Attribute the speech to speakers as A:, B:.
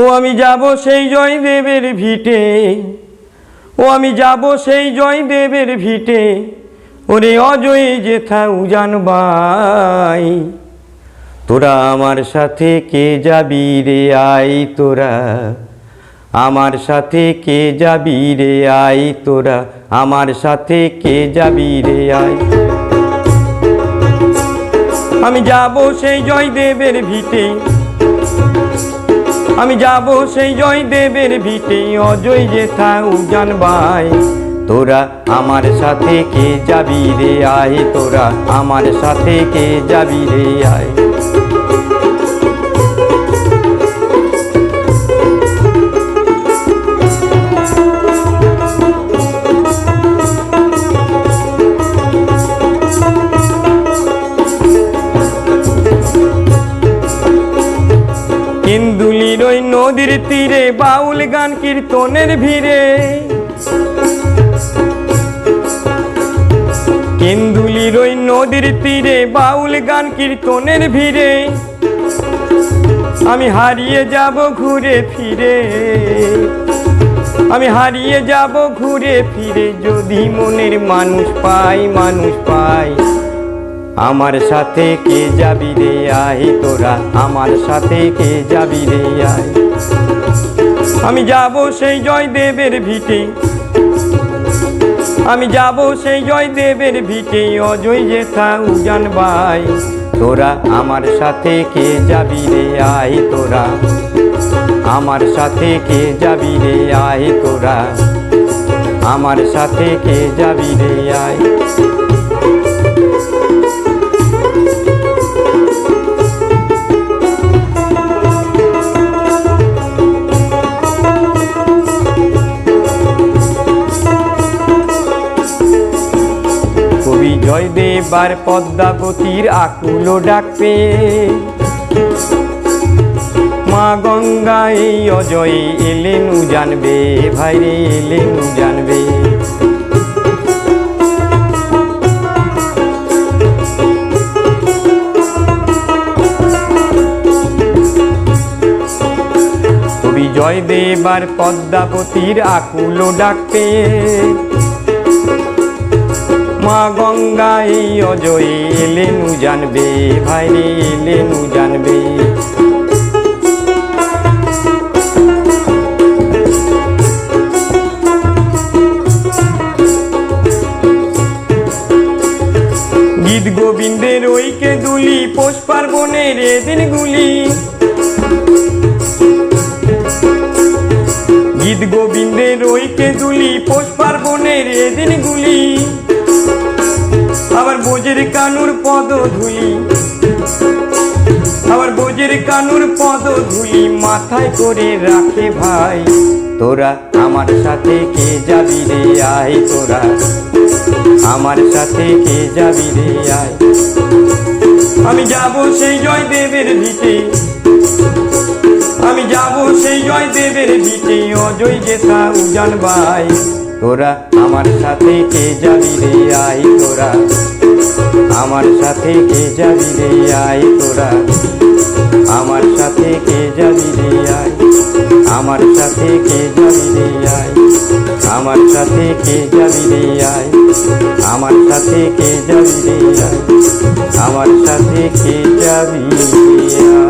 A: ও আমি যাব সেই জয়দেবের ভিটে। ও আমি যাব সেই জয়দেবের ভিটে। ওরে অজয় যেথা উজান বাই। তোরা আমার সাথে কে যাবি রে আই তোরা? আমার সাথে কে যাবি রে আই তোরা? আমার সাথে কে যাবি রে আই? আমি যাব সেই জয়দেবের ভিটে। আমি যাব সেই জয় দেবের ভিটে, অজয় যেথা উজান ভাই। তোরা আমার সাথে কে যাবি রে? আয় তোরা আমার সাথে কে যাবি রে? আয়। বাউল গান কীর্তনের ভিড়ে। কেন্দুলির ওই নদীর তীরে বাউল গান কীর্তনের ভিড়ে। আমি হারিয়ে যাব ঘুরে ফিরে। আমি হারিয়ে যাব ঘুরে ফিরে যদি মনের মানুষ পাই মানুষ পাই। আমার সাথে কে যাবি রে আই তোরা, আমার সাথে কে যাবি রে আই আমি যাব সেই জয়দেবের ভিটে। আমি যাব সেই জয়দেবের ভিটে, অজয় যেথা উজান ভাই। তোরা আমার সাথে কে যাবি রে? আই তোরা। আমার সাথে কে যাবি রে? আই তোরা। আমার সাথে কে যাবি রে? আই আর পদ্মাবতীর আকুল ডাকবে। মা গঙ্গা, এই অজয় এলেনু জানবে, ভাইরে এলেনু জানবে। কবি জয়দেব আর পদ্মাবতীর আকুল ডাকবে। মা গঙ্গা এই অজয় এলেনু জানবে, ভাইরে এলেনু জানবে। গীত গোবিন্দের ওইকে দুলি, পোষ পার্বণের এদিনগুলি গীত গোবিন্দের ওইকে দুলি, পোষ পার্বণের এদিনগুলি আবার বোঝের কানুর পদ ধুলি। আবার বোঝের কানুর পদ ধুলি মাথায় করে রাখে ভাই। তোরা আমার সাথে কে যাবি রে আয় তোরা। আমার সাথে কে যাবি রে আয়। আমি যাব সেই জয়দেবের ভিটে। আমি যাব সেই জয়দেবের ভিটে অজয় যেথা উজান বাই তোরা আমার সাথে কে যাবি রে আই তোরা? আমার সাথে কে যাবি রে আই তোরা? আমার সাথে কে যাবি রে আই আমার সাথে কে যাবি রে আই আমার সাথে কে যাবি রে আই আমার সাথে কে যাবি রে আই আমার সাথে কে যাবি রে আই